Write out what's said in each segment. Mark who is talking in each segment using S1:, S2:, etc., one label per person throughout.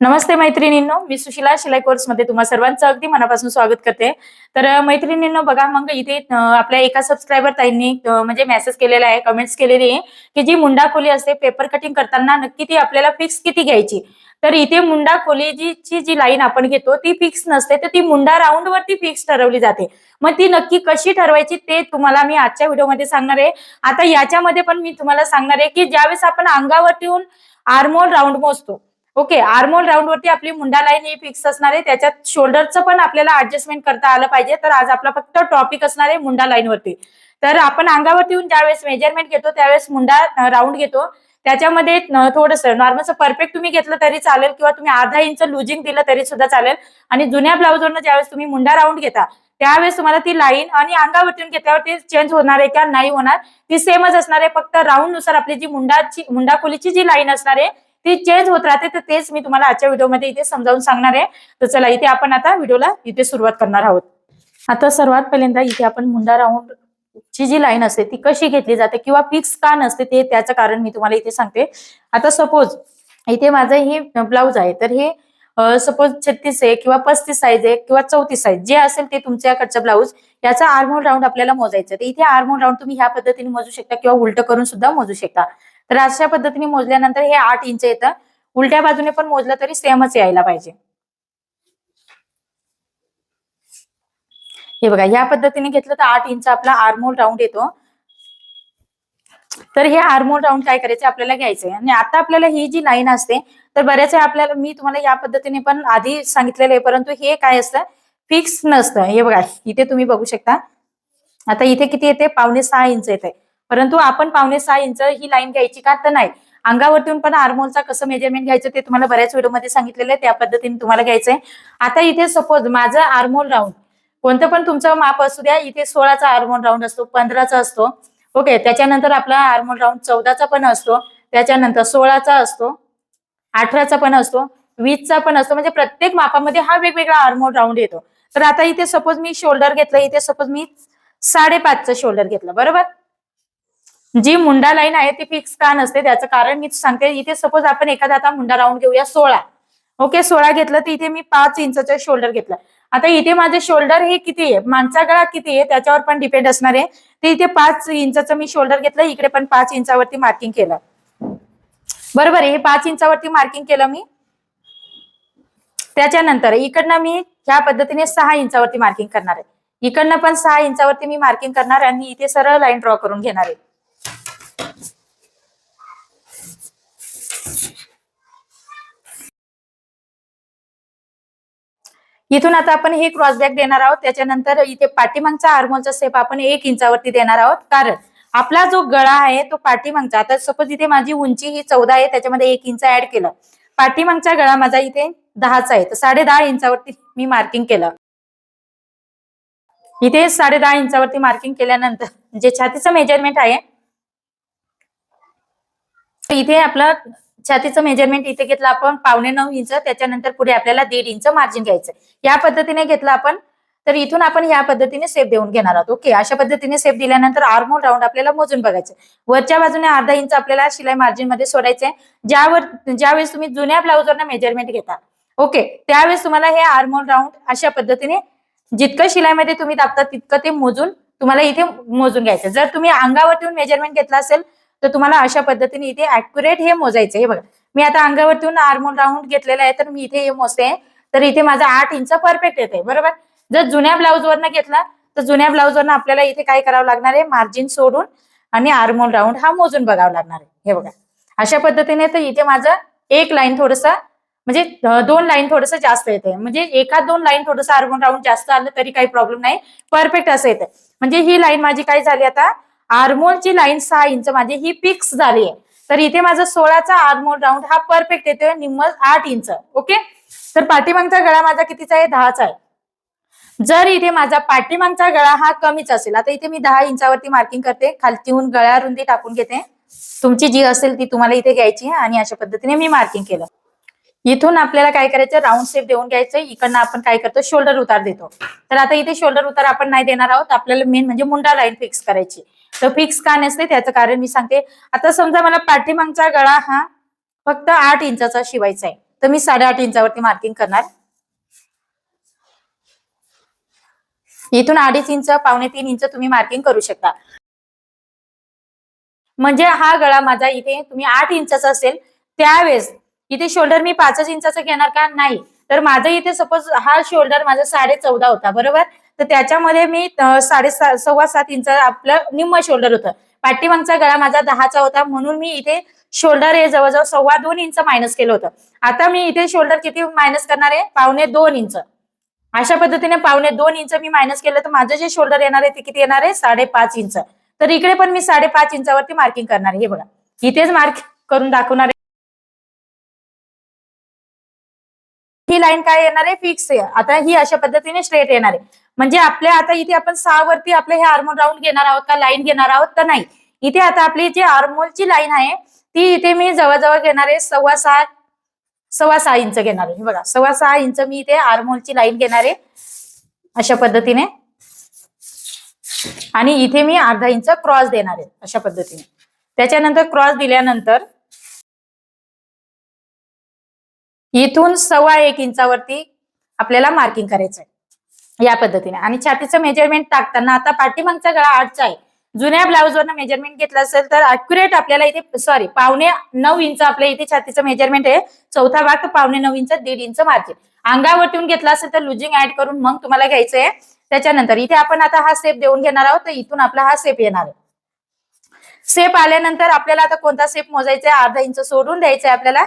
S1: नमस्ते मैत्रिणींनो मी सुशिला शिलाई कोर्समध्ये तुम्हा सर्वांचं अगदी मनापासून स्वागत करते. तर मैत्रिणींनो बघा मग इथे आपल्या एका सबस्क्रायबर ताईंनी म्हणजे मेसेज केलेला आहे कमेंट्स केलेली आहे की जी मुंडा खोली असते पेपर कटिंग करताना नक्की ती आपल्याला फिक्स किती घ्यायची? तर इथे मुंडा खोली जी ची जी लाईन आपण घेतो ती फिक्स नसते तर ती मुंडा राऊंड वरती फिक्स ठरवली जाते. मग ती नक्की कशी ठरवायची ते तुम्हाला मी आजच्या व्हिडिओमध्ये सांगणार आहे. आता याच्यामध्ये पण मी तुम्हाला सांगणार आहे की ज्यावेळेस आपण अंगावरती येऊन आर्मोल राऊंड मोजतो ओके आर्मोल राऊंड वरती आपली मुंडा लाईन ही फिक्स असणार आहे. त्याच्यात शोल्डरचं पण आपल्याला ऍडजस्टमेंट करता आलं पाहिजे. तर आज आपला फक्त टॉपिक असणार आहे मुंडा लाईन वरती. तर आपण अंगावरती येऊन ज्यावेळेस मेजरमेंट घेतो त्यावेळेस मुंडा राऊंड घेतो. त्याच्यामध्ये थोडस नॉर्मलचं परफेक्ट तुम्ही घेतलं तरी चालेल किंवा तुम्ही अर्धा इंच लुजिंग दिलं तरी सुद्धा चालेल. आणि जुन्या ब्लाऊजवरनं ज्यावेळेस तुम्ही मुंडा राऊंड घेता त्यावेळेस तुम्हाला ती लाईन आणि अंगावरती येऊन घेतल्यावर ती चेंज होणार आहे का नाही होणार ती सेमच असणार आहे. फक्त राऊंडनुसार आपली जी मुंडाची मुंडा खोलीची जी लाईन असणार आहे ती चेंज होत राहते तर तेच मी तुम्हाला आजच्या व्हिडिओमध्ये इथे समजावून सांगणार आहे. तर चला इथे आपण आता व्हिडिओला इथे सुरुवात करणार आहोत. आता सर्वात पहिल्यांदा इथे आपण मुंडा राऊंड ची जी लाईन असते ती कशी घेतली जाते किंवा फिक्स का नसते ते त्याचं कारण मी तुम्हाला इथे सांगते. आता सपोज इथे माझं हे ब्लाऊज आहे तर हे सपोज छत्तीस आहे किंवा पस्तीस साईज आहे किंवा चौतीस साईज जे असेल ते तुमच्याकडचं ब्लाऊज याचा आर्मोल राऊंड आपल्याला मोजायचं तर इथे आर्मोल राऊंड तुम्ही ह्या पद्धतीने मोजू शकता किंवा उलट करून सुद्धा मोजू शकता. तर अशा पद्धतीने मोजल्यानंतर हे आठ इंच येतं. उलट्या बाजूने पण मोजलं तरी सेमच यायला पाहिजे. हे बघा या पद्धतीने घेतलं तर आठ इंच आपला आर्मोल राऊंड येतो. तर हे आर्मोल राऊंड काय करायचे? आपल्याला घ्यायचंय आणि आता आपल्याला ही जी लाईन असते तर बऱ्याच आपल्याला मी तुम्हाला या पद्धतीने पण आधी सांगितलेलं आहे परंतु हे काय असतं? फिक्स नसतं. हे बघा इथे तुम्ही बघू शकता. आता इथे किती येते? पावणे सहा इंच येते. परंतु आपण पावणे सहा इंच ही लाईन घ्यायची का तर नाही. अंगावरतून पण आर्मोलचा कसं मेजरमेंट घ्यायचं ते तुम्हाला बऱ्याच व्हिडिओमध्ये सांगितलेलं आहे त्या पद्धतीने तुम्हाला घ्यायचंय. आता इथे सपोज माझं आर्मोल राऊंड कोणतं पण तुमचं माप असू द्या इथे सोळाचा आर्मोल राऊंड असतो पंधराचा असतो. ओके त्याच्यानंतर आपला आर्मोल राऊंड चौदाचा पण असतो त्याच्यानंतर सोळाचा असतो अठराचा पण असतो वीसचा पण असतो. म्हणजे प्रत्येक मापामध्ये हा वेगवेगळा आर्मोल राऊंड येतो. तर आता इथे सपोज मी शोल्डर घेतलं इथे सपोज मी साडेपाचचं शोल्डर घेतलं बरोबर? जी मुंडा लाईन आहे ती फिक्स का नसते त्याचं कारण मी सांगते. इथे सपोज आपण एखादा आता मुंडा राऊंड घेऊया सोळा. ओके सोळा घेतलं तर इथे मी पाच इंचचं शोल्डर घेतलं. आता इथे माझे शोल्डर हे किती आहे? माणसा गळा किती आहे? त्याच्यावर पण डिपेंड असणार आहे. ते इथे पाच इंचाचं मी शोल्डर घेतलं इकडे पण पाच इंचावरती मार्किंग केलं. बरोबर आहे? हे पाच इंचावरती मार्किंग केलं मी. त्याच्यानंतर इकडनं मी ह्या पद्धतीने सहा इंचावरती मार्किंग करणार आहे. इकडनं पण सहा इंचावरती मी मार्किंग करणार आणि इथे सरळ लाईन ड्रॉ करून घेणार आहे. इथून आता आपण हे क्रॉसबॅक देणार आहोत. त्याच्यानंतर इथे पाठीमागचा आर्मोलचा सेप आपण एक इंचावरती देणार आहोत. कारण आपला जो गळा आहे तो पाठीमागचा आता सपोज इथे माझी उंची ही चौदा आहे त्याच्यामध्ये एक इंच ऍड केलं. पाठीमागचा गळा माझा इथे दहाचा आहे. तर साडे दहा इंचावरती मी मार्किंग केलं. इथे साडे दहा इंचावरती मार्किंग केल्यानंतर जे छातीचं मेजरमेंट आहे इथे आपलं छातीचं मेजरमेंट इथे घेतलं आपण पावणे नऊ इंच त्याच्यानंतर पुढे आपल्याला दीड इंच मार्जिन घ्यायचं या पद्धतीने घेतलं आपण तर इथून आपण या पद्धतीने सेप देऊन घेणार आहोत. ओके अशा पद्धतीने सेप दिल्यानंतर आर्मोल राऊंड आपल्याला मोजून बघायचं वरच्या बाजूने अर्धा इंच आपल्याला शिलाई मार्जिनमध्ये सोडायचंय. ज्यावर ज्यावेळेस तुम्ही जुन्या ब्लाऊजवरना मेजरमेंट घेता. ओके त्यावेळेस तुम्हाला हे आर्मोल राऊंड अशा पद्धतीने जितकं शिलाईमध्ये तुम्ही दाबता तितकं ते मोजून तुम्हाला इथे मोजून घ्यायचं जर तुम्ही अंगावर ठेवून मेजरमेंट घेतलं असेल तर तुम्हाला अशा पद्धतीने इथे अॅक्युरेट हे मोजायचं हे बघा. मी आता अंगावरती आर्मोल राऊंड घेतलेला आहे तर मी इथे हे मोजते. तर इथे माझा आठ इंच परफेक्ट येते बरोबर? जर जुन्या ब्लाऊजवरनं घेतला तर जुन्या ब्लाऊजवरनं आपल्याला इथे काय करावं लागणार आहे? मार्जिन सोडून आणि आर्मोल राऊंड हा मोजून बघावा लागणार आहे. हे बघा. अशा पद्धतीने तर इथे माझं एक लाईन थोडस म्हणजे दोन लाईन थोडस जास्त येते म्हणजे एका दोन लाईन थोडंसं आर्मोल राऊंड जास्त आलं तरी काही प्रॉब्लेम नाही. परफेक्ट असं येतं म्हणजे ही लाईन माझी काय झाली आता? आर्मोलची लाईन सहा इंच माझी ही फिक्स झाली आहे. तर इथे माझा सोळाचा आर्मोल राऊंड हा परफेक्ट येतोय निम्म आठ इंच. ओके? तर पाठीमागचा गळा माझा कितीचा आहे? दहाचा आहे. जर इथे माझा पाठीमागचा गळा हा कमीच असेल आता इथे मी दहा इंचावरती मार्किंग करते खालतीहून गळ्या रुंदी टाकून घेते. तुमची जी असेल ती तुम्हाला इथे घ्यायची आणि अशा पद्धतीने मी मार्किंग केलं. इथून आपल्याला काय करायचं? राऊंड शेप देऊन घ्यायचं. इकडनं आपण काय करतो? शोल्डर उतार देतो. तर आता इथे शोल्डर उतार आपण नाही देणार आहोत. आपल्याला मेन म्हणजे मुंडा लाईन फिक्स करायची. तर फिक्स का नसते त्याचं कारण मी सांगते. आता समजा मला पाठीमागचा गळा हा फक्त आठ इंचाचा शिवायचा आहे. तर मी साडेआठ इंचावरती मार्किंग करणार. इथून अडीच इंच पावणे तीन इंच तुम्ही मार्किंग करू शकता. म्हणजे हा गळा माझा इथे तुम्ही आठ इंचाचा असेल त्यावेळेस इथे शोल्डर मी पाचच इंचाचा घेणार का? नाही. तर माझं इथे सपोज हा शोल्डर माझा साडे चौदा होता बरोबर? तर त्याच्यामध्ये मी साडे सव्वा सात इंच आपलं निम्म शोल्डर होतं. पाठीमागचा गळा माझा दहाचा होता म्हणून मी इथे शोल्डर हे जवळजवळ सव्वा दोन इंच मायनस केलं होतं. आता मी इथे शोल्डर किती मायनस करणार आहे? पावणे दोन इंच. अशा पद्धतीने पावणे दोन इंच मी मायनस केलं तर माझं जे शोल्डर येणार आहे ते किती येणार आहे? साडेपाच इंच. तर इकडे पण मी साडेपाच इंचावरती मार्किंग करणार आहे. हे बघा. इथेच मार्क करून दाखवणार आहे. ही लाईन काय येणार आहे? फिक्स आहे. आता ही अशा पद्धतीने स्ट्रेट येणार आहे. म्हणजे आपल्या आता इथे आपण सहा वरती आपले हे आर्मोल राऊंड घेणार आहोत का लाईन घेणार आहोत तर नाही. इथे आता आपली जी आर्मोलची लाईन आहे ती इथे मी जवळजवळ घेणार आहे सव्वा सहा सव्वा सहा इंच घेणार आहे. बघा सव्वा सहा इंच मी इथे आर्मोलची लाईन घेणार आहे. अशा पद्धतीने. आणि इथे मी अर्धा इंच क्रॉस देणार आहे अशा पद्धतीने. त्याच्यानंतर क्रॉस दिल्यानंतर इथून सव्वा एक इंचावरती आपल्याला मार्किंग करायचं आहे. या पद्धतीने. आणि छातीचं मेजरमेंट टाकताना आता पाठीमागचा गळा आठचा आहे. जुन्या ब्लाऊजवरनं मेजरमेंट घेतला असेल तर अॅक्युरेट आपल्याला इथे सॉरी पावणे नऊ इंच आपल्या इथे छातीचं मेजरमेंट आहे. चौथा भाग तर पावणे नऊ इंच दीड इंच मार्जिन अंगावरती घेतला असेल तर लुजिंग ऍड करून मग तुम्हाला घ्यायचं आहे त्याच्यानंतर इथे आपण आता हा सेप देऊन घेणार आहोत. तर इथून आपला हा सेप येणार आहे. सेप आल्यानंतर आपल्याला आता कोणता सेप मोजायचा आहे अर्धा इंच सोडून द्यायचा आहे आपल्याला.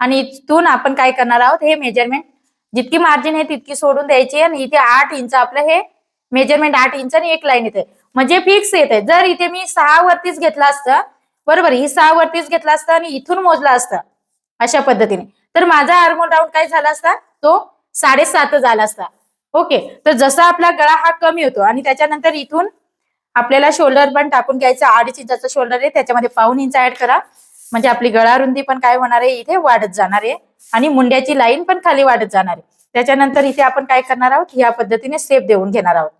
S1: आणि इथून आपण काय करणार आहोत? हे मेजरमेंट जितकी मार्जिन आहे तितकी सोडून द्यायची आणि इथे आठ इंच आपलं हे मेजरमेंट आठ इंच आणि एक लाईन येते म्हणजे फिक्स येते. जर इथे मी सहा वरतीच घेतलं असतं बरोबर ही सहा वरतीच घेतला असतं आणि इथून मोजला असतं अशा पद्धतीने. तर माझा आर्मोल राऊंड काय झाला असता? तो साडेसात झाला असता. ओके. तर जसा आपला गळा हा कमी होतो आणि त्याच्यानंतर इथून आपल्याला शोल्डर पण टाकून घ्यायचं. अडीच इंचाचा शोल्डर आहे. त्याच्यामध्ये पाऊन इंच ऍड करा. म्हणजे आपली गळा रुंदी पण काय होणार आहे? इथे वाढत जाणार आहे. आणि मुंड्याची लाईन पण खाली वाढत जाणार आहे. त्याच्यानंतर इथे आपण काय करणार आहोत? या पद्धतीने सेप देऊन घेणार आहोत.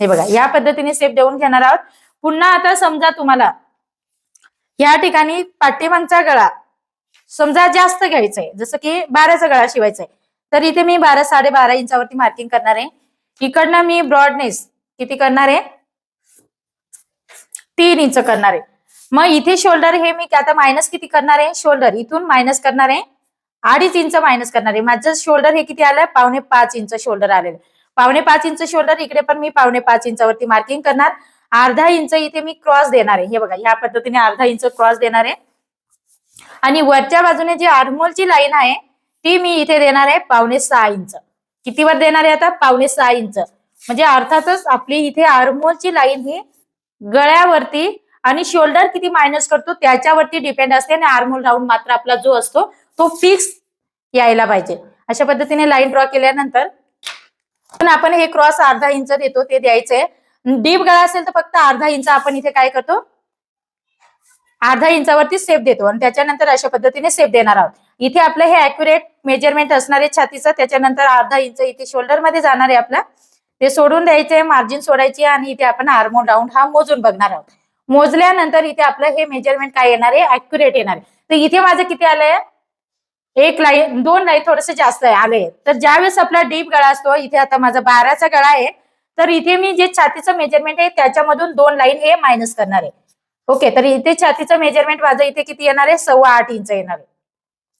S1: हे बघा या पद्धतीने सेप देऊन घेणार आहोत. पुन्हा आता समजा तुम्हाला या ठिकाणी पाठीमागचा गळा समजा जास्त घ्यायचा आहे जसं की बाराचा गळा शिवायचा आहे तर इथे मी बारा साडेबारा इंचावरती मार्किंग करणार आहे. इकडनं मी ब्रॉडनेस किती करणार आहे? तीन इंच करणार आहे. मग इथे शोल्डर हे मी आता मायनस किती करणार आहे? शोल्डर इथून मायनस करणार आहे. अडीच इंच मायनस करणार आहे. माझं शोल्डर हे किती आलं? पावणे पाच इंच शोल्डर आलेलं. पावणे पाच इंच शोल्डर इकडे पण मी पावणे पाच इंचावरती मार्किंग करणार. अर्धा इंच इथे मी क्रॉस देणार आहे. हे बघा या पद्धतीने अर्धा इंच क्रॉस देणार आहे. आणि वरच्या बाजूने जी आर्मोलची लाईन आहे ती मी इथे देणार आहे पावणे सहा इंच. कितीवर देणार आहे आता? पावणे सहा इंच. म्हणजे अर्थातच आपली इथे आर्मोलची लाईन ही गळ्यावरती आणि शोल्डर किती मायनस करतो त्याच्यावरती डिपेंड असते आणि आर्मोल राऊंड मात्र आपला जो असतो तो फिक्स यायला पाहिजे. अशा पद्धतीने लाईन ड्रॉ केल्यानंतर पण आपण हे क्रॉस अर्धा इंच देतो ते द्यायचंय डीप गळा असेल तर फक्त अर्धा इंच आपण इथे काय करतो? अर्धा इंचावरती सेप देतो आणि त्याच्यानंतर अशा पद्धतीने सेप देणार आहोत. इथे आपलं हे अॅक्युरेट मेजरमेंट असणार आहे छातीचं त्याच्यानंतर अर्धा इंच इथे शोल्डरमध्ये जाणार आहे आपला. ते सोडून द्यायचंय मार्जिन सोडायची आणि इथे आपण हार्मोन राऊंड हा मोजून बघणार आहोत. मोजल्यानंतर इथे आपलं हे मेजरमेंट काय येणार आहे? अॅक्युरेट येणार आहे. तर इथे माझं किती आलंय? एक लाईन दोन लाईन थोडस जास्त आले. तर ज्यावेळेस आपला डीप गळा असतो इथे आता माझा बाराचा गळा आहे तर इथे मी जे छातीचं मेजरमेंट आहे त्याच्यामधून दोन लाईन हे मायनस करणार आहे. ओके तर इथे छातीचं मेजरमेंट माझं इथे किती येणार आहे? सव्वा आठ इंच येणार आहे.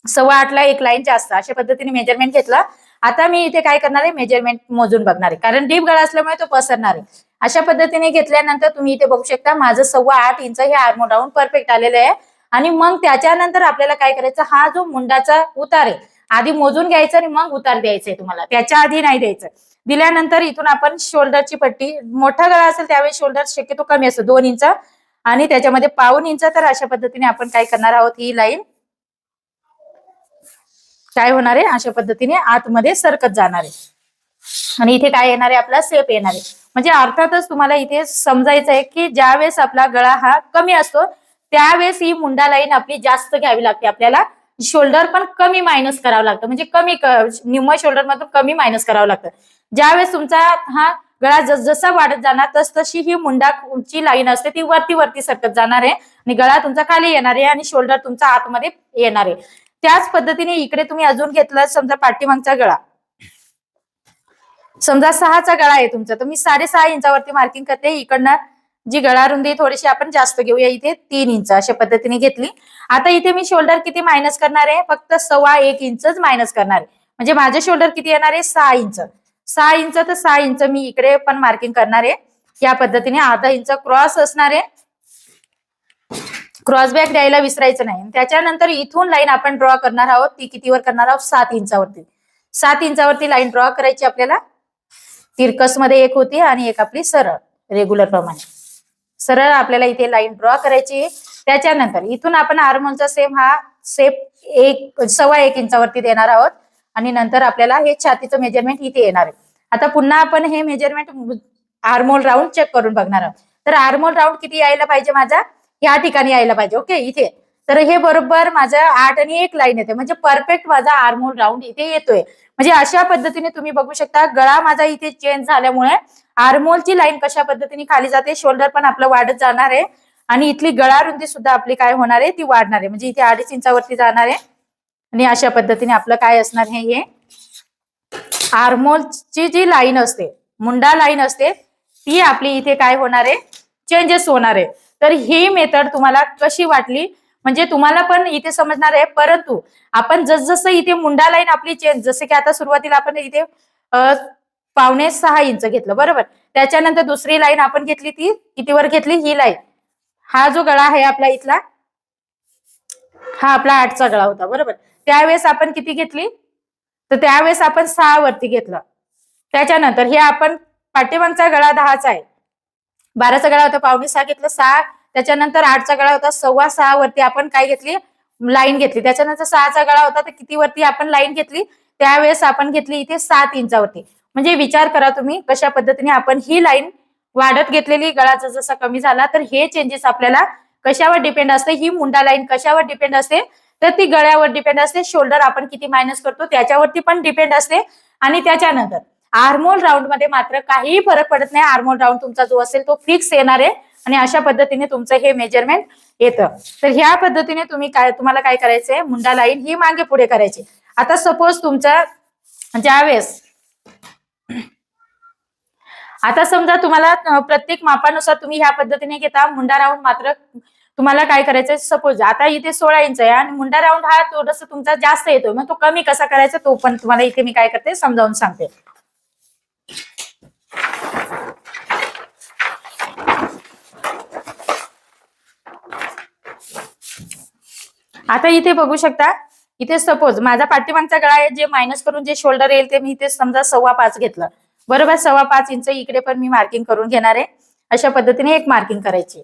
S1: सव्वा आठला एक लाईन जास्त. अशा पद्धतीने मेजरमेंट घेतला. आता मी इथे काय करणार आहे? मेजरमेंट मोजून बघणार आहे. कारण डीप गळा असल्यामुळे तो पसरणार आहे. अशा पद्धतीने घेतल्यानंतर तुम्ही इथे बघू शकता माझं सव्वा आठ इंच हे आर्मो परफेक्ट आलेलं आहे. आणि मग त्याच्यानंतर आपल्याला काय करायचं? हा जो मुंडाचा उतार आहे आधी मोजून घ्यायचा आणि मग उतार द्यायचा तुम्हाला. त्याच्या आधी नाही द्यायचं. दिल्यानंतर इथून आपण शोल्डरची पट्टी मोठा गळा असेल त्यावेळी शोल्डर शक्यतो कमी असतो दोन इंच. आणि त्याच्यामध्ये पाऊन इंच तर अशा पद्धतीने आपण काय करणार आहोत? ही लाईन काय होणार आहे? अशा पद्धतीने आतमध्ये सरकत जाणार आहे. आणि इथे काय येणार आहे? आपला सेप येणार आहे. म्हणजे अर्थातच तुम्हाला इथे समजायचं आहे की ज्यावेळेस आपला गळा हा कमी असतो त्यावेळेस ही मुंडा लाईन आपली जास्त घ्यावी लागते. आपल्याला शोल्डर पण कमी मायनस करावं लागतं. म्हणजे कमी निम्म शोल्डर मधून कमी मायनस करावं लागतं. ज्यावेळेस तुमचा हा गळा जसा वाढत जाणार तस तशी ही मुंडाची लाईन असते. ती वरती वरती सरकत जाणार आहे. आणि गळा तुमचा खाली येणार आहे आणि शोल्डर तुमचा आतमध्ये येणार आहे. त्याच पद्धतीने इकडे तुम्ही अजून घेतला समजा पाठीमागचा गळा. समजा सहाचा गळा आहे तुमचा. तर मी साडेसहा इंचावरती मार्किंग करते. इकडनं जी गळा रुंदी थोडीशी आपण जास्त घेऊया इथे तीन इंच अशा पद्धतीने घेतली. आता इथे मी शोल्डर किती मायनस करणार आहे? फक्त सव्वा एक इंचच मायनस करणार आहे. म्हणजे माझे शोल्डर किती येणार आहे? सहा इंच. सहा इंच तर सहा इंच मी इकडे पण मार्किंग करणार आहे. या पद्धतीने अर्धा इंच क्रॉस असणार आहे. क्रॉस बॅक द्यायला विसरायचं नाही. त्याच्यानंतर इथून लाईन आपण ड्रॉ करणार आहोत. ती कितीवर करणार आहोत? सात इंचावरती. सात इंचावरती लाईन ड्रॉ करायची आपल्याला. तिरकसमध्ये एक होती आणि एक आपली सरळ रेग्युलर प्रमाणे. सरळ आपल्याला इथे लाईन ड्रॉ करायची. त्याच्यानंतर इथून आपण आर्मोलचा सेम हा सेप एक सव्वा एक इंचावरती देणार आहोत. आणि नंतर आपल्याला हे छातीचं मेजरमेंट इथे येणार आहे. आता पुन्हा आपण हे मेजरमेंट आर्मोल राऊंड चेक करून बघणार आहोत. तर आर्मोल राऊंड किती यायला पाहिजे माझा? या ठिकाणी यायला पाहिजे ओके इथे. तर हे बरोबर माझं आठ आणि एक लाईन येते. म्हणजे परफेक्ट माझा आर्मोल राऊंड इथे येतोय. म्हणजे अशा पद्धतीने तुम्ही बघू शकता गळा माझा इथे चेंज झाल्यामुळे आरमोलची लाईन कशा पद्धतीने खाली जाते शोल्डर पण आपलं वाढत जाणार आहे. आणि इथली गळा रुंदी सुद्धा आपली काय होणार आहे ती वाढणार आहे. म्हणजे इथे अडीच इंचावरती जाणार आहे. आणि अशा पद्धतीने आपलं काय असणार आहे हे. आरमोलची जी लाईन असते मुंडा लाईन असते ती आपली इथे काय होणार आहे चेंजेस होणार आहे. तर ही मेथड तुम्हाला कशी वाटली? म्हणजे तुम्हाला पण इथे समजणार आहे. परंतु आपण जसजसं इथे मुंडा लाईन आपली चेंज जसे की आता सुरुवातीला आपण इथे पावणे सहा इंच घेतलं बरोबर. त्याच्यानंतर दुसरी लाईन आपण घेतली ती कितीवर घेतली? ही लाईन हा जो गळा आहे आपला इथला हा आपला आठचा गळा होता बरोबर. त्यावेळेस आपण किती घेतली? तर त्यावेळेस आपण सहा वरती घेतलं. त्याच्यानंतर हे आपण पाठीमागचा गळा दहाचा आहे. बाराचा गळा होता पावणे सहा घेतलं सहा. त्याच्यानंतर आठचा गळा होता सव्वा सहा वरती आपण काय घेतली? लाईन घेतली. त्याच्यानंतर सहाचा गळा होता तर किती वरती आपण लाईन घेतली? त्यावेळेस आपण घेतली इथे सात इंचावरती. म्हणजे विचार करा तुम्ही कशा पद्धतीने आपण ही लाईन वाढत घेतलेली गळाचा जसा कमी झाला तर हे चेंजेस आपल्याला कशावर डिपेंड असते? ही मुंडा लाईन कशावर डिपेंड असते? तर ती गळ्यावर डिपेंड असते. शोल्डर आपण किती मायनस करतो? त्याच्यावरती पण डिपेंड असते. आणि त्याच्यानंतर आर्मोल राऊंडमध्ये मात्र काहीही फरक पडत नाही. आर्मोल राऊंड तुमचा जो असेल तो फिक्स येणार आहे. आणि अशा पद्धतीने तुमचं हे मेजरमेंट येतं. तर ह्या पद्धतीने तुम्ही काय तुम्हाला काय करायचंय? मुंडा लाईन ही मागे पुढे करायची. आता सपोज तुमच्या ज्यावेळेस आता समजा तुम्हाला प्रत्येक मापानुसार तुम्ही ह्या पद्धतीने घेता मुंडा राऊंड मात्र तुम्हाला काय करायचंय? सपोज आता इथे सोळा इंच आहे आणि मुंडा राऊंड हा थोडस तुमचा जास्त येतोय मग तो कमी कसा करायचा तो पण तुम्हाला इथे मी काय करते समजावून सांगते. आता इथे बघू शकता इथे सपोज माझा पाठीमागचा गळा आहे जे मायनस करून जे शोल्डर येईल ते मी इथे समजा सव्वा पाच घेतलं. बरोबर सव्वा पाच इंच इकडे पण मी मार्किंग करून घेणार आहे. अशा पद्धतीने एक मार्किंग करायची.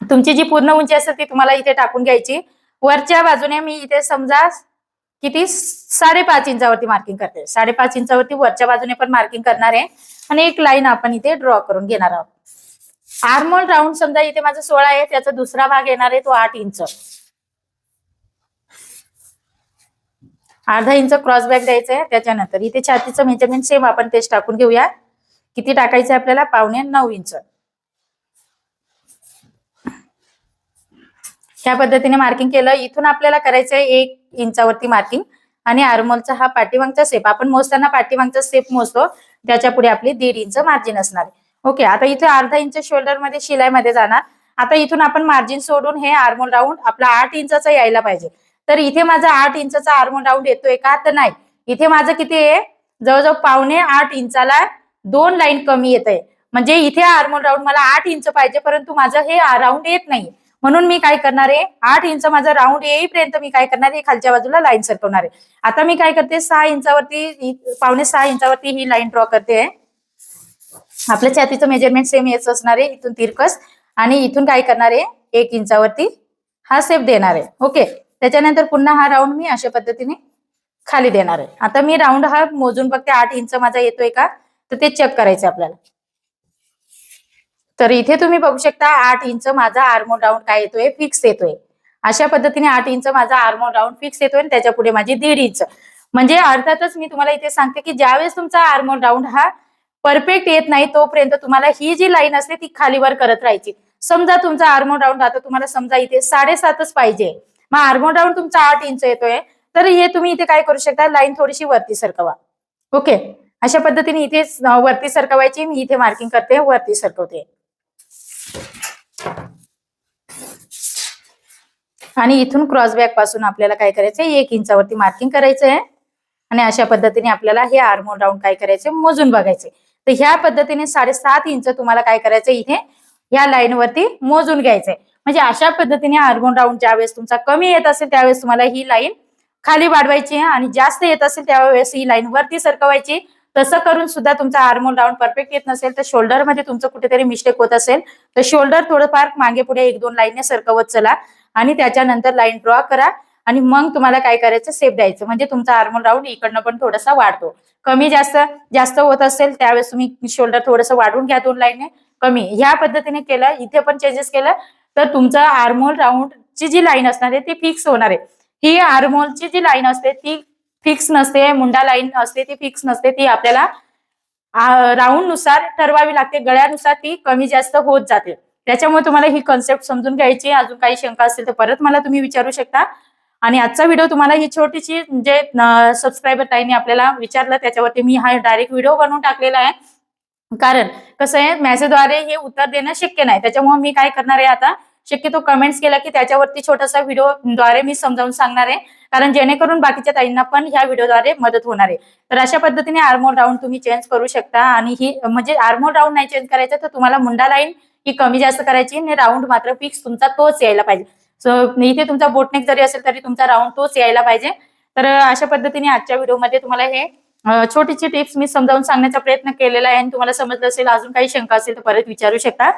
S1: तुमची जी पूर्ण उंची असेल ती तुम्हाला इथे टाकून घ्यायची. वरच्या बाजूने मी इथे समजा किती? साडेपाच इंचावरती मार्किंग करते. साडेपाच इंचावरती वरच्या बाजूने पण मार्किंग करणार आहे. आणि एक लाईन आपण इथे ड्रॉ करून घेणार आहोत. आर्मोल राऊंड समजा इथे माझा सोळा आहे त्याचा दुसरा भाग येणार आहे तो आठ इंच. अर्धा इंच क्रॉस बॅक द्यायचं आहे त्याच्यानंतर. इथे छातीचं मेजरमेंट सेम आपण तेच टाकून घेऊया. किती टाकायचं आहे आपल्याला? पावणे नऊ इंच. ह्या पद्धतीने मार्किंग केलं. इथून आपल्याला करायचं आहे एक इंचावरती मार्किंग आणि आर्मोलचा हा पाठीमागचा सेप आपण मोजताना पाठीमागचा सेप मोजतो. त्याच्या पुढे आपली दीड इंच मार्जिन असणार ओके आता इथे अर्धा इंच शोल्डरमध्ये शिलाईमध्ये जाणार. आता इथून आपण मार्जिन सोडून हे आर्मोल राऊंड आपला आठ इंचा यायला पाहिजे. तर इथे माझा आठ इंचचा आर्मोल राऊंड येतोय का? तर नाही. इथे माझं किती आहे? जवळजवळ पावणे आठ इंचाला दोन लाईन कमी येत आहे म्हणजे इथे आर्मोल राऊंड मला आठ इंच पाहिजे परंतु माझं हे राऊंड येत नाही. म्हणून मी काय करणार आहे? आठ इंच माझा राऊंड येईपर्यंत मी काय करणार आहे? खालच्या बाजूला लाईन सरकवणार आहे. आता मी काय करते? सहा इंचावरती पावणे सहा इंचावरती ही लाईन ड्रॉ करते. आपल्या छातीचं मेजरमेंट सेम येच असणार आहे. इथून तिरकस. आणि इथून काय करणार आहे? एक इंचावरती हा सेप देणार आहे. ओके त्याच्यानंतर पुन्हा हा राऊंड मी अशा पद्धतीने खाली देणार आहे. आता मी राऊंड हा मोजून बघते आठ इंच माझा येतोय का? तर ते चेक करायचं आपल्याला. तर इथे तुम्ही बघू शकता आठ इंच माझा आर्मोल राऊंड काय येतोय? फिक्स येतोय. अशा पद्धतीने आठ इंच माझा आर्मोल राऊंड फिक्स येतोय आणि त्याच्या पुढे माझी दीड इंच. म्हणजे अर्थातच मी तुम्हाला इथे सांगते की ज्यावेळेस तुमचा आर्मोल राऊंड हा परफेक्ट येत नाही तोपर्यंत तुम्हाला ही जी लाईन असते ती खालीवर करत राहायची. समजा तुमचा आर्मोल राऊंड आता तुम्हाला समजा इथे साडेसातच पाहिजे. मग आर्मोल राऊंड तुमचा आठ इंच येतोय. तर हे तुम्ही इथे काय करू शकता? लाईन थोडीशी वरती सरकवा. ओके? अशा पद्धतीने इथे वरती सरकवायची मी इथे मार्किंग करते वरती सरकवते. आणि इथून क्रॉसबॅकपासून आपल्याला काय करायचंय? एक इंचावरती मार्किंग करायचंय आणि अशा पद्धतीने आपल्याला हे आर्मोल राऊंड काय करायचे? मोजून बघायचे. तर ह्या पद्धतीने साडेसात इंच तुम्हाला काय करायचं इथे? ह्या लाईन वरती मोजून घ्यायचंय. म्हणजे अशा पद्धतीने आर्गोन राऊंड ज्यावेळेस तुमचा कमी येत असेल त्यावेळेस तुम्हाला ही लाईन खाली वाढवायची आणि जास्त येत असेल त्यावेळेस ही लाईन वरती सरकवायची. तसं करून सुद्धा तुमचा हार्मोन राऊंड परफेक्ट येत नसेल तर शोल्डरमध्ये तुमचं कुठेतरी मिस्टेक होत असेल तर शोल्डर थोडंफार मागे पुढे एक दोन लाईनने सरकवत चला आणि त्याच्यानंतर लाईन ड्रॉ करा आणि मग तुम्हाला काय करायचं सेफ द्यायचं. म्हणजे तुमचा हार्मोन राऊंड इकडनं पण थोडासा वाढतो. कमी जास्त जास्त होत असेल त्यावेळेस तुम्ही शोल्डर थोडंसं वाढवून घ्या दोन लाईनने कमी. ह्या पद्धतीने केलं इथे पण चेंजेस केलं. तर तुमचं आर्मोल राऊंडची जी लाईन असणार आहे ती फिक्स होणार आहे. ही आर्मोलची जी लाईन असते ती फिक्स नसते मुंडा लाईन असते ती फिक्स नसते ती आपल्याला राऊंडनुसार ठरवावी लागते गळ्यानुसार ती कमी जास्त होत जाते. त्याच्यामुळे तुम्हाला ही कन्सेप्ट समजून घ्यायची अजून काही शंका असतील तर परत मला तुम्ही विचारू शकता. आणि आजचा व्हिडिओ तुम्हाला ही छोटीशी जे सबस्क्रायबर ताईने आपल्याला विचारलं त्याच्यावरती मी हा डायरेक्ट व्हिडिओ बनवून टाकलेला आहे. कारण कसं आहे मेसेजद्वारे हे उत्तर देणं शक्य नाही. त्याच्यामुळे मी काय करणार आहे आता? शक्यतो कमेंट्स केला की त्याच्यावरती छोटासा व्हिडिओ द्वारे मी समजावून सांगणार आहे. कारण जेणेकरून बाकीच्या ताईंना पण ह्या व्हिडिओद्वारे मदत होणार आहे. तर अशा पद्धतीने आर्मोल राऊंड तुम्ही चेंज करू शकता. आणि ही म्हणजे आर्मोल राऊंड नाही चेंज करायचं तर तुम्हाला मुंडा लाईन ही कमी जास्त करायची आणि राऊंड मात्र फिक्स तुमचा तोच यायला पाहिजे. सो इथे तुमचा बोटनेक जरी असेल तरी तुमचा राऊंड तोच यायला पाहिजे. तर अशा पद्धतीने आजच्या व्हिडिओमध्ये तुम्हाला हे छोटीशी टिप्स मी समजावून सांगण्याचा प्रयत्न केलेला आहे. आणि तुम्हाला समजलं असेल अजून काही शंका असेल तर परत विचारू शकता.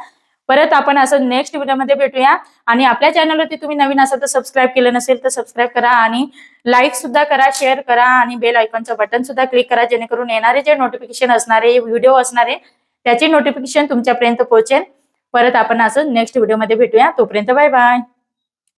S1: परत आपण असं नेक्स्ट व्हिडिओमध्ये भेटूया. आणि आपल्या चॅनलवरती तुम्ही नवीन असाल तर सबस्क्राईब केलं नसेल तर सबस्क्राईब करा आणि लाईक सुद्धा करा शेअर करा आणि बेल आयकॉनचं बटन सुद्धा क्लिक करा जेणेकरून येणारे जे नोटिफिकेशन असणारे व्हिडिओ असणारे त्याची नोटिफिकेशन तुमच्यापर्यंत पोहोचेल. परत आपण असं नेक्स्ट व्हिडिओमध्ये भेटूया. तोपर्यंत बाय बाय